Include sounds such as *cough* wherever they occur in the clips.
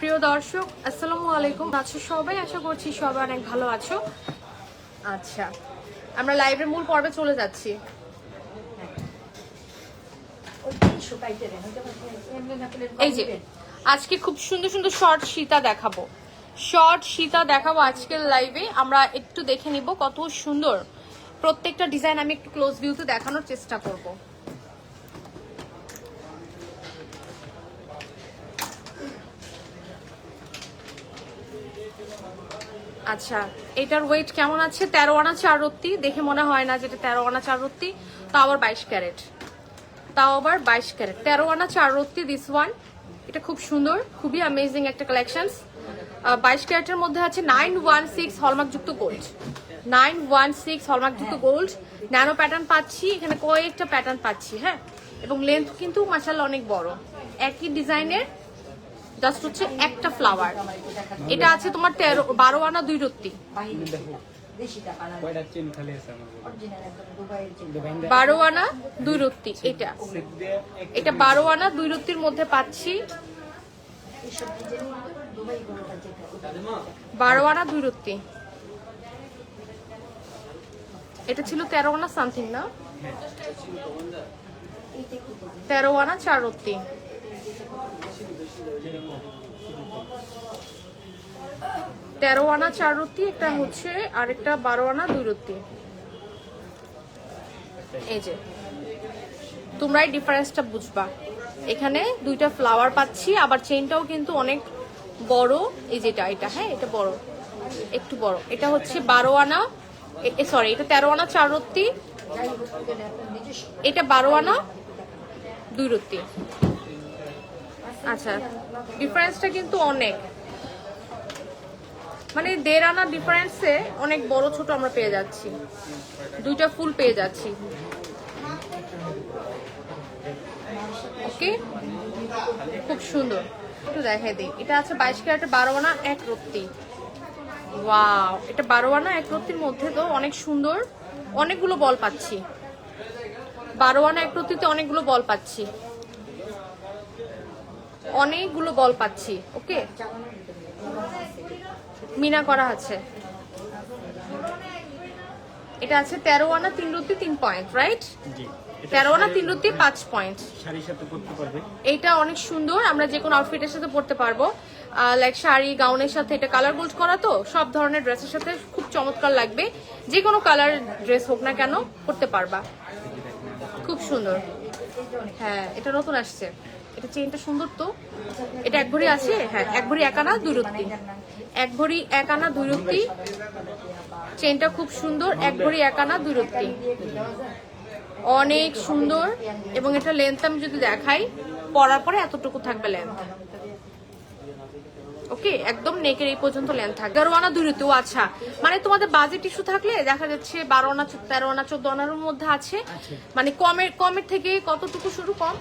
প্রিয় দর্শক, আসসালামু আলাইকুম। আছো সবাই? আশা করছি সবাই অনেক ভালো আছো। আচ্ছা আমরা লাইভের মূল পর্বে চলে যাচ্ছি। এই যে, আজকে খুব সুন্দর সুন্দর শর্ট সীতা দেখাবো। শর্ট সীতা দেখাবো আজকের লাইভে আমরা একটু দেখে নিব কত সুন্দর। প্রত্যেকটা ডিজাইন আমি একটু ক্লোজ ভিউতে দেখানোর চেষ্টা করব। আচ্ছা এটার ওয়েট কেমন আছে? তেরো আনা চার রত্তি। দেখে মনে হয় না যেটা তেরো আনা চার রত্তি। তাও আবার বাইশ ক্যারেট। তাও আবার বাইশ ক্যারেট। তেরো আনা চার রত্তি দিস ওয়ান এটা খুব সুন্দর, খুবই অ্যামেজিং একটা কালেকশনস বাইশ ক্যারেটের মধ্যে আছে নাইন ওয়ান সিক্স হলমার্কযুক্ত গোল্ড নাইন ওয়ান সিক্স হলমার্কযুক্ত গোল্ড ন্যানো প্যাটার্ন পাচ্ছি, এখানে কয়েকটা প্যাটার্ন পাচ্ছি হ্যাঁ? এবং লেন্থ কিন্তু মাসাল অনেক বড়। একই ডিজাইনের জাস্ট হচ্ছে একটা ফ্লাওয়ার। এটা আছে তোমার তেরো বারো আনা দুই রত্তি। বারো আনা দুই রত্তি এটা। এটা বারো আনা দুই রত্তির মধ্যে পাচ্ছি বারো আনা দুই রত্তি এটা ছিল তেরো আনা সামথিং না? তেরো আনা চার রত্তি তেরো আনা চার রত্তি একটা হচ্ছে আরেকটা বারো আনা দুই রত্তি এই যে। তোমরাই ডিফারেন্সটা বুঝবা। এখানে দুইটা ফ্লাওয়ার পাচ্ছি, আবার চেইনটাও কিন্তু অনেক বড়। এই যেটা, এটা হ্যাঁ এটা বড়। একটু বড়। এটা হচ্ছে বারো আনা সরি এটা তেরো আনা চার রত্তি এটা বারো আনা দুই রত্তি আচ্ছা ডিফারেন্সটা কিন্তু অনেক। মানে দেড় আনা ডিফারেন্সে অনেক বড় ছোট আমরা পেয়ে যাচ্ছি। দুইটা ফুল পেয়ে যাচ্ছি। ওকে খুব সুন্দর। একটু দেখাই দিই। এটা আছে বাইশ ক্যারেটের বারো আনা, এক রত্তি। ওয়াও এটা বারো আনা, এক রত্তির মধ্যে তো অনেক সুন্দর। অনেকগুলো বল পাচ্ছি। বারো আনা, এক রত্তিতে অনেকগুলো বল পাচ্ছি। অনেকগুলো বল পাচ্ছি ওকে? মিনা করা আছে। এটা আছে তেরো আনা তিন রত্তি তিন পয়েন্ট রাইট তেরো আনা তিন রত্তি পাঁচ পয়েন্ট। এইটা অনেক সুন্দর আমরা যে কোনো আউটফিটের সাথে পরতে পারব। লাইক শাড়ি গাউনের সাথে এটা কালার গোল্ড করা তো সব ধরনের ড্রেসের সাথে খুব চমৎকার লাগবে। যে কোনো কালার ড্রেস হোক না কেন পরতে পারবা। খুব সুন্দর। হ্যাঁ এটা নতুন আসছে। এটা চেনটা সুন্দর তো? এটা এক ভরি আছে? হ্যাঁ এক ভরি এক আনা দুই রত্তি এক ভরি এক আনা দুই রত্তি চেনটা খুব সুন্দর এক ভরি এক আনা দুই রত্তি অনেক সুন্দর এবং এটা লেন্থ আমি যদি দেখাই পরার পরে এতটুকু থাকবে লেন্থ ওকে একদম নেকের এই পর্যন্ত লেন্থ থাকবে। তেরো আনা দূরত্ব আচ্ছা। মানে তোমাদের বাজেট ইস্যু থাকলে দেখা যাচ্ছে বারো আনা তেরো আনা চোদ্দ আনার মধ্যে আছে। মানে কমের কমের থেকে কতটুকু শুরু কম?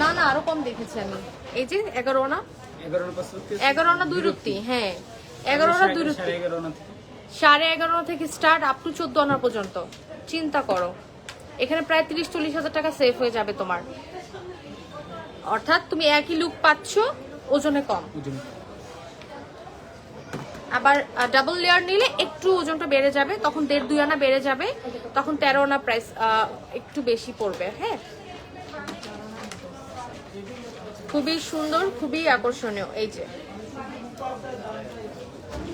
না না আরও কম দেখেছি আমি। এই যে এগারো আনা? এগারো আনা দুই রুত্তি হ্যাঁ। এগারো আনা দুই আনা থেকে। সাড়ে এগারো থেকে স্টার্ট আপ টু চোদ্দ আনা পর্যন্ত। চিন্তা করো। এখানে প্রায় তিরিশ চল্লিশ হাজার টাকা সেভ হয়ে যাবে তোমার। অর্থাৎ তুমি একই লুক পাচ্ছ ওজনে কম। আবার ডাবল লেয়ার নিলে একটু ওজনটা বেড়ে যাবে তখন দেড় দুই আনা বেড়ে যাবে তখন তেরো আনা প্রাইস একটু বেশি পড়বে হ্যাঁ। খুবই সুন্দর খুবই আকর্ষণীয় এই যে।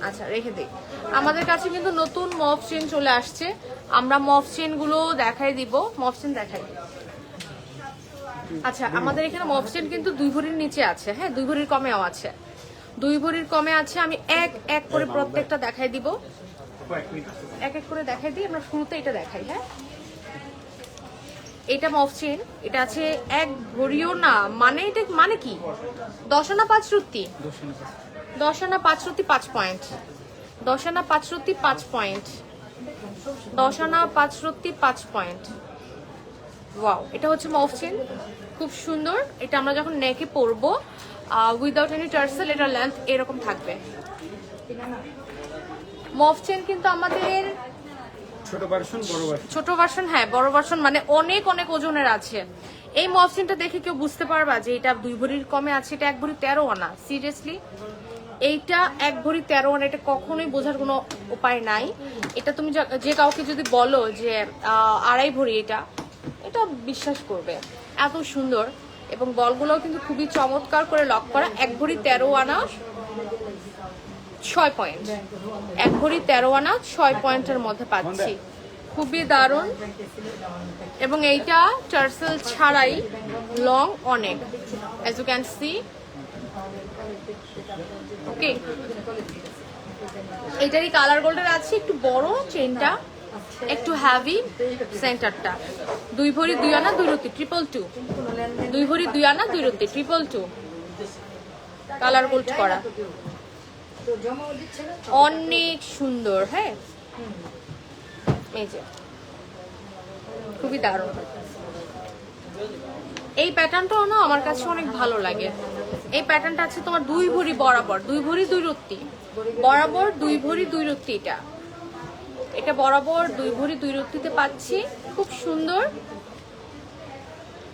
আচ্ছা রেখে দিই। আমাদের কাছে কিন্তু নতুন মফ চেন চলে আসছে। আমরা মফ চেনগুলো দেখাই দিব। মফ চেন দেখাই। আচ্ছা আমাদের এখানে মফ চেন কিন্তু দুই ভরির নিচে আছে। হ্যাঁ দুই ভরির কমেও আছে। দুই ভরির কমে আছে আমি এক এক করে প্রত্যেকটা দেখাই দিব। এক এক করে দেখাই দিই আমরা শুরুতে এটা দেখাই হ্যাঁ? এটা মফ চেন এটা আছে এক ভরিও না মানে এটা মানে কি? দশ আনা পাঁচ রুত্তি দশ আনা পাঁচ আনা পাঁচ পয়েন্ট। দশ আনা পাঁচ রুটি পাঁচ পয়েন্ট। দশ আনা পাঁচ রুটি পাঁচ পয়েন্ট। ওয়াও এটা হচ্ছে মফ চেন। খুব সুন্দর। এটা আমরা যখন নেকে পরবো উইদাউট এনি টার্সেল এটা লেন্থ এরকম থাকবে। মফ চেন কিন্তু আমাদের ছোট ভার্সন হ্যাঁ বড় ভার্সন মানে অনেক অনেক ওজনের আছে। এই মসলিনটা দেখে কেউ বুঝতে পারবা যে এটা দুই ভরির কমে আছে, এটা এক ভরি তেরো আনা সিরিয়াসলি এইটা এক ভরি তেরো আনা, এটা কখনোই বোঝার কোনো উপায় নাই। এটা তুমি যা- কাউকে যদি বলো যে আড়াই ভরি এটা এটা বিশ্বাস করবে। এত সুন্দর, এবং বলগুলোও কিন্তু খুবই চমৎকার করে লক করা, এক ভরি তেরো আনা ছয় পয়েন্ট এক ভরি তেরো আনা ছয় পয়েন্টের মধ্যে পাচ্ছি। খুবই দারুণ। এবং এইটা টার্সেল ছাড়াই লং অনেক। As you can see okay এটারই কালার গোল্ডের আছে, একটু বড় চেনটা একটু হ্যাভি সেন্টারটা দুই ভরি দুই আনা, দুই রতি ট্রিপল টু দুই ভরি দুই আনা, দুই রতি ট্রিপল টু কালার গোল্ড করা। অনেক সুন্দর হ্যাঁ? এই যে। খুবই দারুণ। এই প্যাটার্নটাও না আমার কাছে অনেক ভালো লাগে। এই প্যাটার্নটা আছে তোমার দুই ভরি বরাবর, দুই ভরি, দুই রত্তি বরাবর দুই ভরি, দুই রত্তি এটা। এটা বরাবর দুই ভরি, দুই রত্তিতে পাচ্ছি। খুব সুন্দর।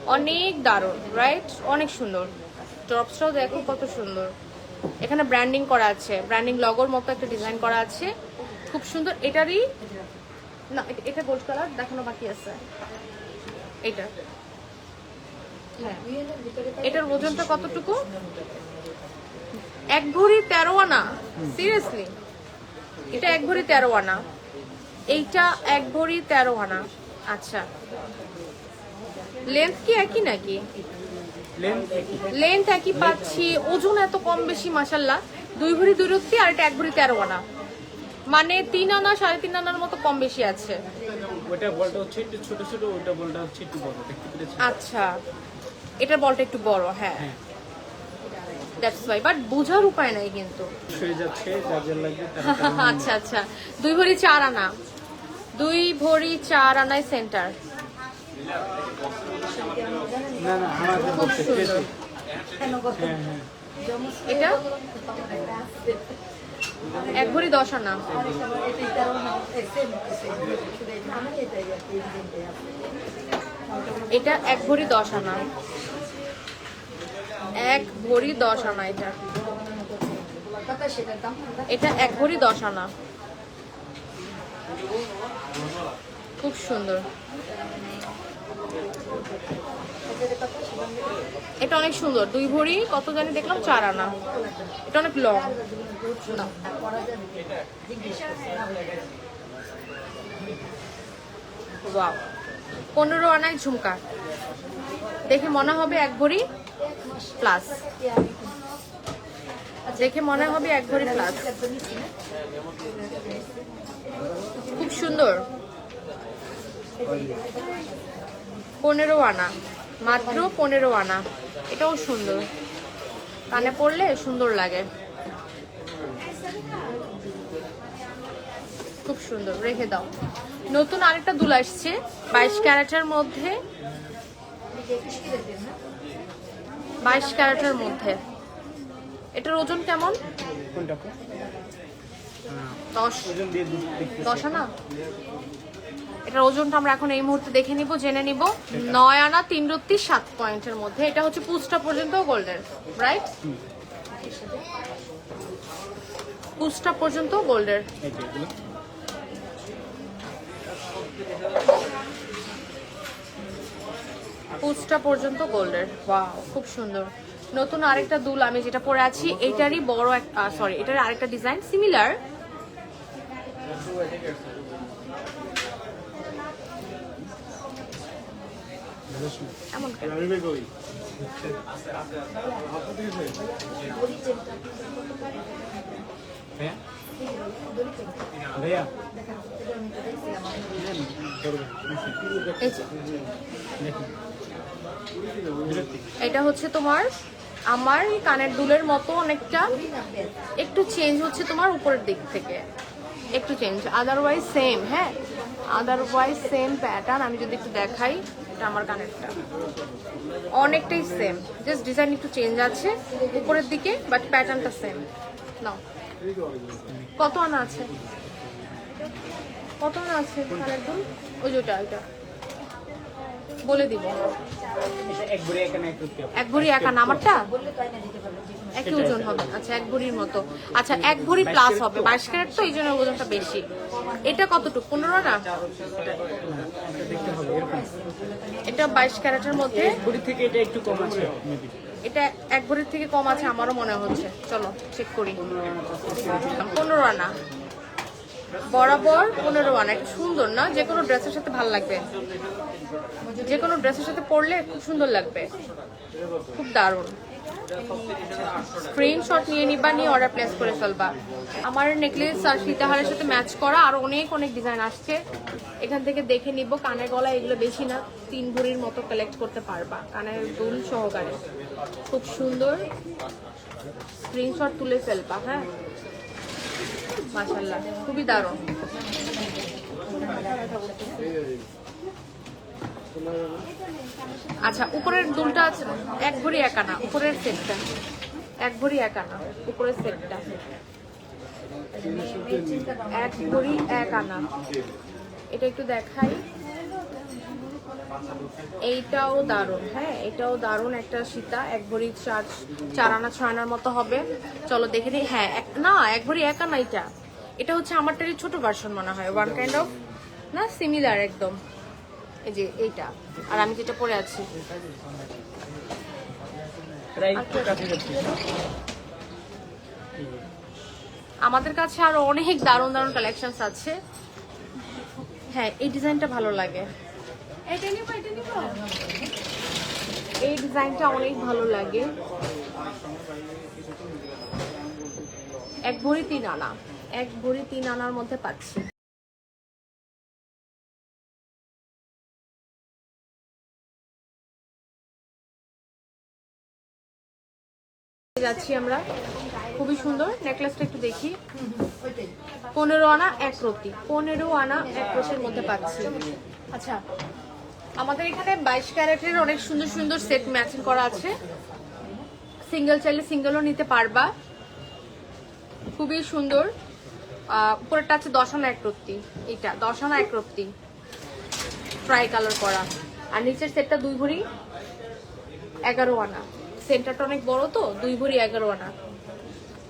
অনেক দারুণ রাইট অনেক সুন্দর। ড্রপসটাও দেখো কত সুন্দর। এখানে ব্র্যান্ডিং করা আছে। ব্র্যান্ডিং লগোর মতো একটা ডিজাইন করা আছে। খুব সুন্দর। এটারই না, এটা- গোল্ড কালার দেখানো বাকি আছে। এটা হ্যাঁ। এটার ওজনটা কতটুকু? এক ভরি তেরো আনা। সিরিয়াসলি এটা এক ভরি তেরো আনা। এইটা এক ভরি তেরো আনা। আচ্ছা। লেন্থ কি একই নাকি? লেন্থ একই। পাচ্ছি ওজন এত কম বেশি মাসাল্লাহ দুই ভরি দুই রত্তি আর এটা এক ভরি তেরো আনা। মানে তিন আনা সাড়ে তিন আনার মতো কম বেশি আছে। ওটা বলটা হচ্ছে একটু ছোট ছোট ওটা বলটা হচ্ছে একটু বড় আচ্ছা। এটার বলটা একটু বড় হ্যাঁ। হ্যাঁ। দ্যাটস ওয়াই বাট বোঝার উপায় নাই কিন্তু। হয়ে *laughs* আচ্ছা আচ্ছা। দুই ভরি চার আনা। দুই ভরি চার আনায় সেন্টার এটা? এক ভরি দশ আনা। এটা এক ভরি দশ আনা। এক ভরি দশ আনা এটা। এটা এক ভরি দশ আনা। খুব সুন্দর। এটা অনেক সুন্দর। দুই ভরি, কত জানি দেখলাম চার আনা। এটা অনেক লং পনেরো আনায় ঝুমকা। দেখে মনে হবে এক ভরি প্লাস দেখে মনে হবে এক ভরি প্লাস খুব সুন্দর। পনেরো আনা। মাত্র পনেরো আনা। এটাও সুন্দর। কানে পড়লে সুন্দর লাগে। খুব সুন্দর রেখে দাও। নতুন আরেকটা দুল আসছে বাইশ ক্যারেটের মধ্যে। বাইশ ক্যারেটের মধ্যে। এটার ওজন কেমন? দশ। দশ আনা? এটার ওজনটা আমরা এখন এই মুহূর্তে দেখে নিব জেনে নিব। নয় আনা তিন রত্তি সাত পয়েন্টের মধ্যে। এটা হচ্ছে পুজটা পর্যন্ত গোল্ডের রাইট পুজটা পর্যন্ত গোল্ডের। পুজটা পর্যন্ত গোল্ডের। ওয়াও খুব সুন্দর। নতুন আরেকটা দুল আমি যেটা পরে আছি এটারই বড় একটা সরি এটার আরেকটা ডিজাইন সিমিলার এটা হচ্ছে তোমার, আমার কানের দুলের মতো অনেকটা, একটু চেঞ্জ হচ্ছে তোমার উপরের দিক থেকে। একটু চেঞ্জ আদারওয়াইজ সেম হ্যাঁ? আদারওয়াইজ সেম প্যাটার্ন আমি যদি একটু দেখাই। এটা আমার কানেরটা অনেকটাই সেম জাস্ট ডিজাইন একটু চেঞ্জ আছে উপরের দিকে বাট প্যাটার্নটা সেম নাও। কত আনা আছে? কত আনা আছে কানের দুল ওই যে ওটা ওইটা। বলে দিব। এক ভরি এক আনা। আমারটা? একই ওজন হবে। আচ্ছা এক ভরির মতো। আচ্ছা এক ভরি প্লাস হবে। বাইশ ক্যারেট তো এই জন্য ওজনটা বেশি। এটা কতটুকু? পনেরো না? এটা বাইশ ক্যারেটের মধ্যে। ভরি থেকে এটা একটু কম আছে। এটা এক ভরির থেকে কম আছে আমারও মনে হচ্ছে। চলো চেক করি। পনেরো আনা। বরাবর পনেরো আনা। এটা সুন্দর না? যে কোনো ড্রেসের সাথে ভালো লাগবে। যে কোনো ড্রেসের সাথে পরলে খুব সুন্দর লাগবে। খুব দারুণ। স্ক্রিনশট নিয়ে নিবা, নিয়ে অর্ডার প্লেস করে ফেলবা। আমার নেকলেস আর সীতাহারের সাথে ম্যাচ করা, আর অনেক অনেক ডিজাইন আসছে। এখান থেকে দেখে নিব, কানের গলা এগুলো বেশি না, তিন ভরির মতো কালেক্ট করতে পারবা, কানের দুল সহকারে। খুব সুন্দর স্ক্রিনশট তুলে ফেলবা হ্যাঁ? মাশাল্লাহ খুবই দারুণ। আচ্ছা উপরের দুলটা আছে এক ভরি এক আনা, উপরের সেটটা। এক ভরি এক আনা, উপরের সেটটা। এক ভরি এক আনা। এটা একটু দেখাই। এইটাও দারুণ হ্যাঁ এটাও দারুণ একটা সীতা। এক ভরি চার চার আনা, ছয় আনার মতো হবে। চলো দেখে নিই। হ্যাঁ এক- না, এক ভরি এক আনা এটা। এটা হচ্ছে আমারটারই ছোট ভার্সন মনে হয়। ওয়ান কাইন্ড অফ না সিমিলার একদম। এই যে এইটা। আর আমি যেটা পরে আছি। আমাদের কাছে আরও অনেক দারুণ দারুণ কালেকশনস আছে। হ্যাঁ এই ডিজাইনটা ভালো লাগে। এটা নিবো এটা নিবো। এই ডিজাইনটা অনেক ভালো লাগে। এক ভরি তিন আনা। এক ভরি তিন আনার মধ্যে পাচ্ছি। যাচ্ছি আমরা। খুবই সুন্দর। নেকলেসটা একটু দেখি। পনেরো আনা এক রতি পনেরো আনা এক রতির মধ্যে পাচ্ছি। আচ্ছা আমাদের এখানে বাইশ ক্যারেটের অনেক সুন্দর সুন্দর সেট ম্যাচিং করা আছে। সিঙ্গেল চাইলে সিঙ্গেলও নিতে পারবা। খুবই সুন্দর। উপরেরটা আছে দশ আনা এক রত্তি এটা দশ আনা এক রত্তি ট্রাই কালার করা। আর নিচের সেটটা দুই ভরি। এগারো আনা। সেন্টারটা অনেক বড় তো, দুই ভরি এগারো আনা।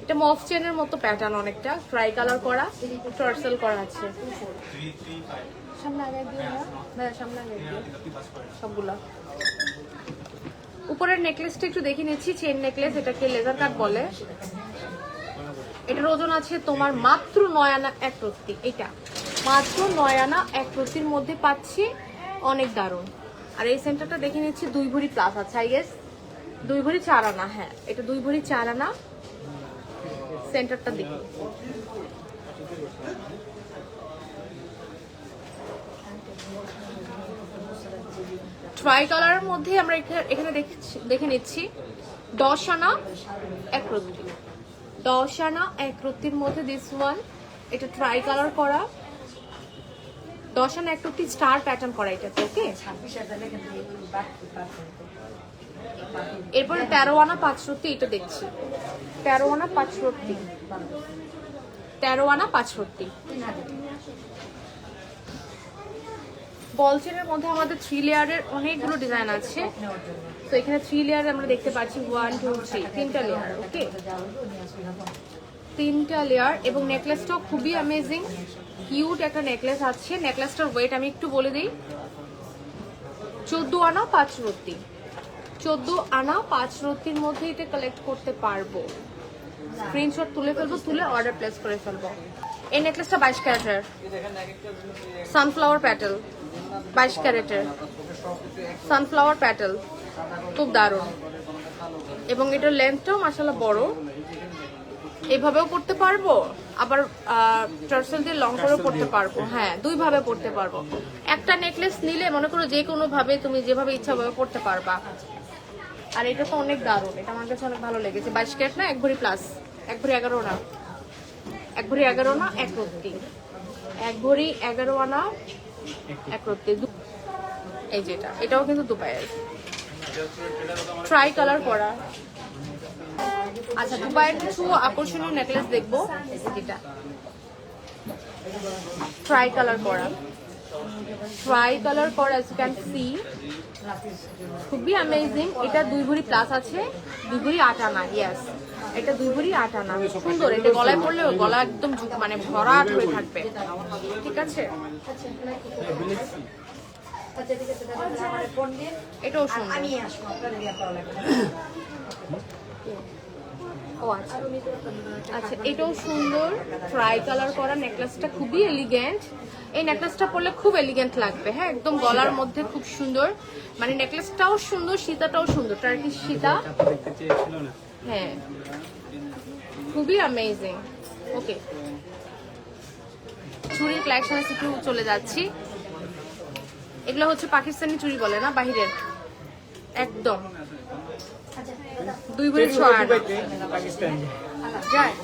এটা মফ চেনের মতো প্যাটার্ন অনেকটা ট্রাই কালার করা টার্সেল করা আছে। সামনে আগে সবগুলা। উপরের নেকলেসটা একটু দেখে নিচ্ছি চেন নেকলেস এটাকে লেজার কাট বলে। এটার ওজন আছে তোমার মাত্র নয় আনা এক রত্তি। এটা মাত্র নয় আনা এক রত্তির মধ্যে পাচ্ছি, অনেক দারুণ। আর এই সেন্টারটা দেখে নিচ্ছি, দুই ভরি প্লাস আছে আই গেস দুই ভরি চার আনা হ্যাঁ। এটা দুই ভরি চার আনা। সেন্টারটা দেখি। ট্রাই কালারের মধ্যে আমরা এখা- এখানে দেখে নিচ্ছি। দশ আনা, এক রত্তি। দশ আনা, এক রত্তির মধ্যে দিস ওয়ান এটা ট্রাই কালার করা। দশ আনা, এক রত্তি স্টার প্যাটার্ন করা এটাতে ওকে এরপরে তেরো আনা পাঁচ রত্তি এটা দেখছি। তেরো আনা পাঁচ রত্তি। তেরো আনা পাঁচ রত্তি। বলচেনের মধ্যে আমাদের থ্রি লেয়ারের অনেকগুলো ডিজাইন আছে। তো এখানে থ্রি লেয়ার আমরা দেখতে পাচ্ছি ওয়ান টু থ্রি তিনটা লেয়ার ওকে তিনটা লেয়ার এবং নেকলেসটাও খুবই অ্যামেজিং কিউট একটা নেকলেস আছে। নেকলেসটার ওয়েট আমি একটু বলে দিই। চোদ্দ আনা পাঁচ রত্তি। চোদ্দ আনা পাঁচ রত্তির মধ্যে এটা কালেক্ট করতে পারব। স্ক্রিনশট তুলে ফেলব তুলে অর্ডার প্লেস করে ফেলব। এই নেকলেসটা বাইশ ক্যারেটের। সানফ্লাওয়ার প্যাটেল বাইশ ক্যারেটের। সানফ্লাওয়ার প্যাটেল খুব দারুণ। এবং এটার লেন্থটাও মাসাল্লাহ বড়। এভাবেও পড়তে পারব আবার টার্সেল দিয়ে লং করেও পড়তে পারব হ্যাঁ দুই ভাবে পড়তে পারব। একটা নেকলেস নিলে মনে করো যে কোনো ভাবে তুমি যেভাবে ইচ্ছা ভাবে পড়তে পারবা। আর এটা তো অনেক দারুণ। এটা আমার কাছে অনেক ভালো লেগেছে। বাইশ ক্যারেট না? এক ভরি প্লাস এক ভরি এগারো না এক ভরি এগারো না এক রত্তি। এক ভরি এগারো আনা, এক রত্তি। এই যেটা এটাও কিন্তু দুপায়ের। ট্রাই কালার করা। আচ্ছা দুপায়ের কিছু আকর্ষণীয় নেকলেস দেখব। যেটা ট্রাই কালার করা। ট্রাই কালার করা as you can see খুবই অ্যামেজিং এটা দুই ভরি প্লাস আছে দুই ভরি আট আনা ইয়েস এটা দুই ভরি আট আনা সুন্দর এটা গলায় পড়লে গলা একদম মানে ভরাট হয়ে থাকবে। ঠিক আছে। এটাও সুন্দর। *coughs* ও আচ্ছা। আচ্ছা এটাও সুন্দর। ট্রাই কালার করা নেকলেসটা খুবই এলিগেন্ট এই নেকলেসটা পরলে খুব এলিগেন্ট লাগবে। হ্যাঁ একদম গলার মধ্যে খুব সুন্দর। মানে নেকলেসটাও সুন্দর, সীতাটাও সুন্দর। টার্কিশ সীতা। হ্যাঁ। খুবই অ্যামেজিং ওকে চুরির কালেকশনে একটু চলে যাচ্ছি। এগুলো হচ্ছে পাকিস্তানি চুরি বলে না, বাহিরের। একদম। দুই ভরি ছয় আনা। পাকিস্তান। যায়।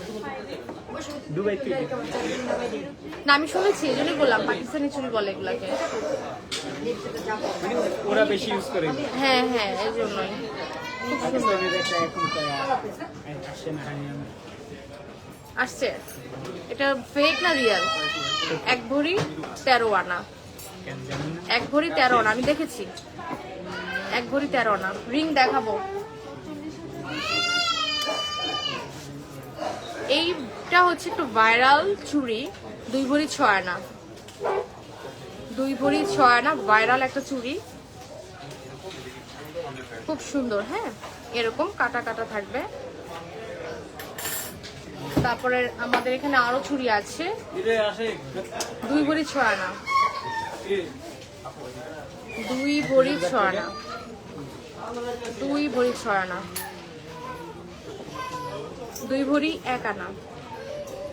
দুবাই না আমি শুনেছি এই জন্যই বললাম পাকিস্তানি চুরি বলে এগুলাকে। মানে ওরা বেশি ইউজ করে। হ্যাঁ হ্যাঁ এই জন্যই। খুব সুন্দর হারিয়ানা আসছে। এটা ফেক না রিয়াল এক ভরি তেরো আনা। এক ভরি তেরো আনা আমি দেখেছি। এক ভরি তেরো আনা। রিং দেখাবো। এইটা হচ্ছে একটু ভাইরাল চুড়ি দুই ভরি ছয় আনা। দুই ভরি ছয় আনা ভাইরাল একটা চুড়ি খুব সুন্দর হ্যাঁ? এরকম কাটা কাটা থাকবে। তারপরে আমাদের এখানে আরও চুড়ি আছে। দুই ভরি ছয় আনা। দুই ভরি ছয় আনা। দুই ভরি ছয় আনা। দুই ভরি, এক আনা।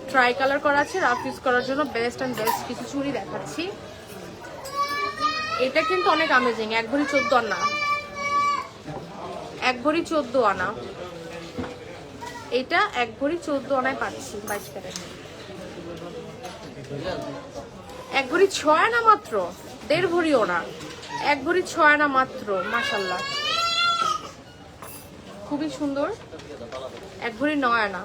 ট্রাই কালার করা আছে রাফ ইউজ করার জন্য বেস্ট অ্যান্ড বেস্ট কিছু চুড়ি দেখাচ্ছি। এটা কিন্তু অনেক আমেজিং এক ভরি চোদ্দ আনা। এক ভরি চোদ্দ আনা। এটা এক ভরি চোদ্দ আনায় পাচ্ছি, বাইশ ক্যারেট। এক ভরি ছয় আনা মাত্র, দেড় ভরি ওনা এক ভরি ছয় আনা মাত্র মাসাল্লাহ খুবই সুন্দর। এক ভরি নয় আনা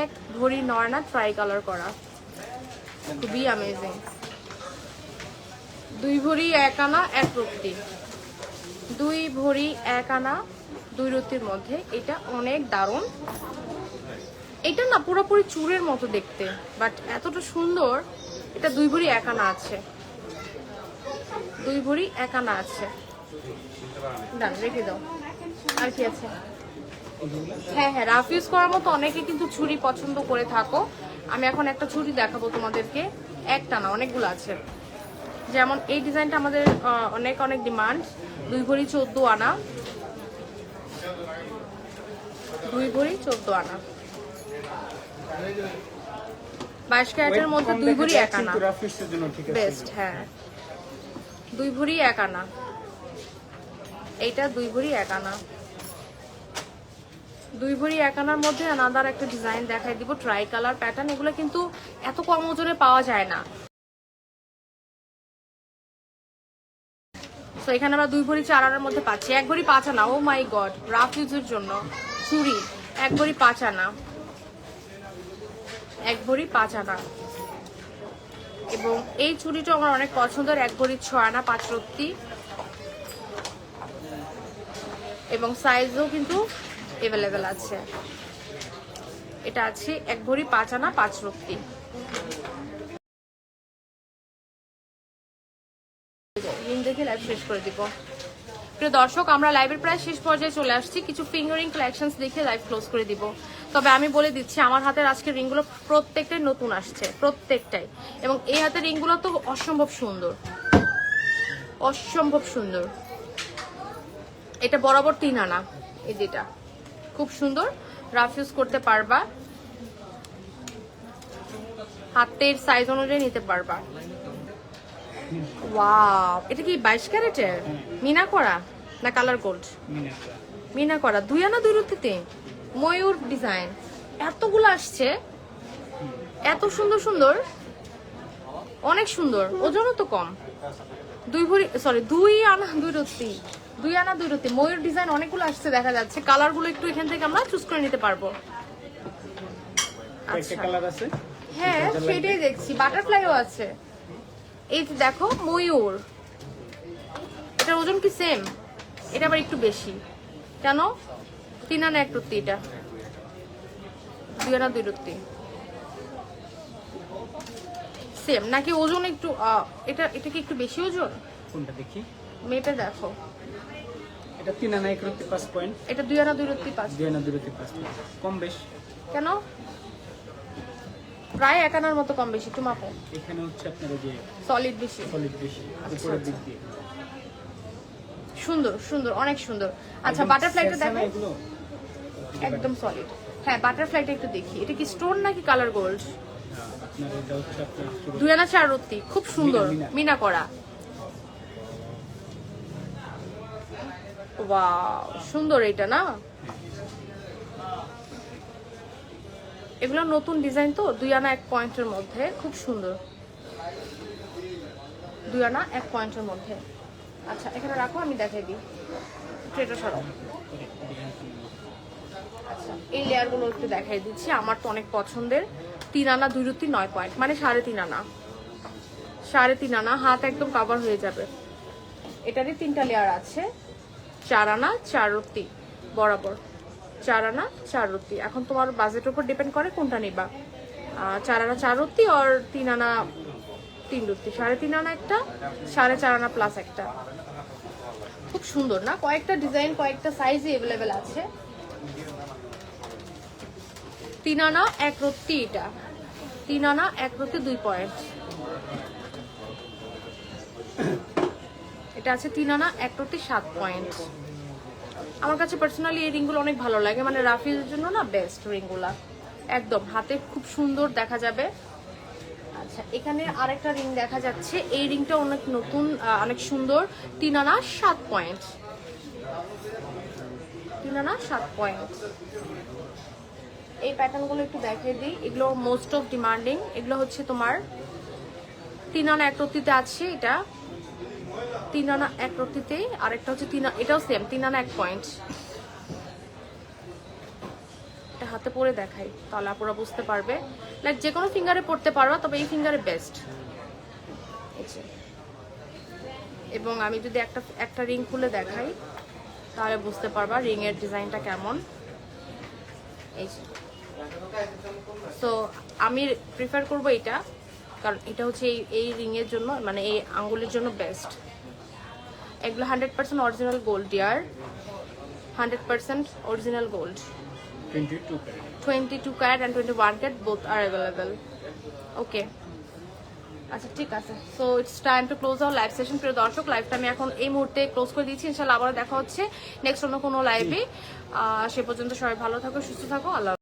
এক ভরি নয় আনা ট্রাই কালার করা। খুবই অ্যামেজিং দুই ভরি এক আনা, এক রত্তি দুই ভরি এক আনা, দুই রত্তির মধ্যে। এটা অনেক দারুণ। এটা না পুরোপুরি চুরের মতো দেখতে বাট এতটা সুন্দর, এটা দুই ভরি এক আনা আছে। দুই ভরি এক আনা আছে। ডান রেখে দাও। আর কি আছে? হ্যাঁ হ্যাঁ রাফ ইউজ করার মতো অনেকে কিন্তু ছুরি পছন্দ করে থাকো। আমি এখন একটা ছুরি দেখাবো তোমাদেরকে। একটা না অনেকগুলো আছে। যেমন এই ডিজাইনটা আমাদের অনেক অনেক ডিমান্ড। দুই ভরি চোদ্দ আনা। দুই ভরি চোদ্দ আনা। বাইশ ক্যারেটের মধ্যে দুই ভরি এক আনা। বেস্ট হ্যাঁ। দুই ভরি এক আনা। এইটা দুই ভরি এক আনা। দুই ভরি এক আনার মধ্যে আনাদার একটা ডিজাইন দেখাই দিব ট্রাই কালার প্যাটার্ন এগুলো কিন্তু এত কম ওজনে পাওয়া যায় না। তো এখানে আমরা দুই ভরি চার আনার মধ্যে পাচ্ছি। এক ভরি পাঁচ আনা ও মাই গড রাফ ইউজের জন্য। চুরি এক ভরি পাঁচ আনা। এক ভরি পাঁচ আনা। এবং এই চুরিটা আমার অনেক পছন্দের, এক ভরি ছ আনা পাঁচ রত্তি এবং সাইজও কিন্তু অ্যাভেলেবেল আছে। এটা আছে, এক ভরি পাঁচ আনা, পাঁচ রক্তি লিঙ্ক দেখে লাইভ শেষ করে দিব। দর্শক, আমরা লাইভের প্রায় শেষ পর্যায়ে চলে আসছি। কিছু ফিঙ্গারিং কালেকশনস দেখে লাইভ ক্লোজ করে দিব। তবে আমি বলে দিচ্ছি, আমার হাতের আজকের রিংগুলো প্রত্যেকটাই নতুন আসছে, প্রত্যেকটাই। এবং এই হাতের রিংগুলো তো অসম্ভব সুন্দর। অসম্ভব সুন্দর। এটা বরাবর তিন আনা, এই যেটা। খুব সুন্দর। রাফ ইউজ করতে পারবা। হাতের সাইজ অনুযায়ী নিতে পারবা। এটা কি বাইশ ক্যারেটের? মিনা করা না কালার গোল্ড মিনা করা দুই আনা দুই রুটিতে? ময়ূর ডিজাইন এতগুলো আসছে। এত সুন্দর সুন্দর। অনেক সুন্দর। ওজনও তো কম। দুই ভরি সরি দুই আনা দুই রুটি। দুই আনা দুই রুটি ময়ূর ডিজাইন অনেকগুলো আসছে দেখা যাচ্ছে। কালারগুলো একটু এখান থেকে আমরা চুজ করে নিতে পারব। আচ্ছা। হ্যাঁ সেটাই দেখছি। বাটারফ্লাইও আছে। এই যে দেখো ময়ূর। এটার ওজন কি সেম এটা আবার একটু বেশি। কেন? তিন আনা এক রত্তি এটা। দুই আনা দুই রত্তি সেম নাকি ওজন একটু এটা এটা কি একটু বেশি ওজন? কোনটা দেখি? মেয়েটা দেখো। এটা তিন আনা এক রত্তি পাঁচ পয়েন্ট এটা দুই আনা দুই রত্তি পাঁচ দুই আনা দুই রত্তি পাঁচ পয়েন্ট কম বেশ। কেন? প্রায় এক আনার মতো কম বেশি একটু মাপো। এখানে হচ্ছে আপনার যে সলিড বেশি। সলিড বেশি উপরের দিক দিয়ে। সুন্দর সুন্দর অনেক সুন্দর। আচ্ছা বাটারফ্লাইটা দেখো। একদম সলিড হ্যাঁ বাটারফ্লাইটা একটু দেখি। এটা কি স্টোন নাকি কালার গোল্ড হ্যাঁ, বলে- দুই আনা চার রত্তি। খুব সুন্দর। মিনা করা। ওয়াও সুন্দর এটা না? এগুলো নতুন ডিজাইন তো, দুই আনা এক পয়েন্টের মধ্যে, খুব সুন্দর। দুই আনা এক পয়েন্টের মধ্যে। আচ্ছা এখানে রাখো, আমি দেখাই দিই। ট্রেটা সরাও। আচ্ছা এই লেয়ারগুলো একটু দেখাই দিচ্ছি, আমার তো অনেক পছন্দের। তিন আনা দুই রুতি নয় পয়েন্ট মানে সাড়ে তিন আনা। সাড়ে তিন আনা, হাত একদম কভার হয়ে যাবে। এটারই তিনটা লেয়ার আছে। চার আনা চার রুতি বরাবর। চার আনা চার রুতি এখন তোমার বাজেটের উপর ডিপেন্ড করে কোনটা নিবা। চার আনা চার রুতি আর তিন আনা তিন রুতি সাড়ে তিন আনা একটা, সাড়ে চার আনা প্লাস একটা। খুব সুন্দর, না? কয়েকটা ডিজাইন কয়েকটা সাইজে অ্যাভেলেবেল আছে। তিন আনা এক রত্তি এটা। তিন আনা এক রত্তি, দুই পয়েন্ট এটা আছে তিন আনা, এক রত্তি সাত পয়েন্ট আমার কাছে পার্সোনালি এই রিংগুলো অনেক ভালো লাগে মানে রাফিজের জন্য না বেস্ট রিংগুলা একদম, হাতে খুব সুন্দর দেখা যাবে। আচ্ছা এখানে আরেকটা রিং দেখা যাচ্ছে। এই রিংটা অনেক নতুন অনেক সুন্দর। তিন আনা, সাত পয়েন্ট তিন আনা, সাত পয়েন্ট এই প্যাটার্নগুলো একটু দেখিয়ে দিই। এগুলো মোস্ট অফ ডিমান্ডিং এগুলো হচ্ছে তোমার তিন আনা, এক রত্তিতে আছে এটা। তিন আনা এক রত্তিতে আরেকটা হচ্ছে তিন এটাও সেম তিন আনা এক পয়েন্ট এটা হাতে পরে দেখাই, তাহলে আপুরা বুঝতে পারবে। লাইক যে কোনো ফিঙ্গারে পড়তে পারবা তবে এই ফিঙ্গারে বেস্ট এবং আমি যদি একটা একটা রিং খুলে দেখাই, তাহলে বুঝতে পারবা রিং এর ডিজাইনটা কেমন। এই সো আমি প্রিফার করব এটা। কারণ এটা হচ্ছে এই এই রিংয়ের জন্য মানে এই আঙ্গুলের জন্য বেস্ট এগুলো hundred percent original gold dear hundred percent original gold twenty two carat and twenty one carat both R available okay আচ্ছা ঠিক আছে। So it's time to close our live session প্রিয় দর্শক লাইভটা আমি এখন এই মুহূর্তে ক্লোজ করে দিচ্ছি ইনশাল্লাহ আবার দেখা হচ্ছে নেক্সট অন্য কোনো লাইভে সে পর্যন্ত সবাই ভালো থাকো সুস্থ থাকো। আল্লাহ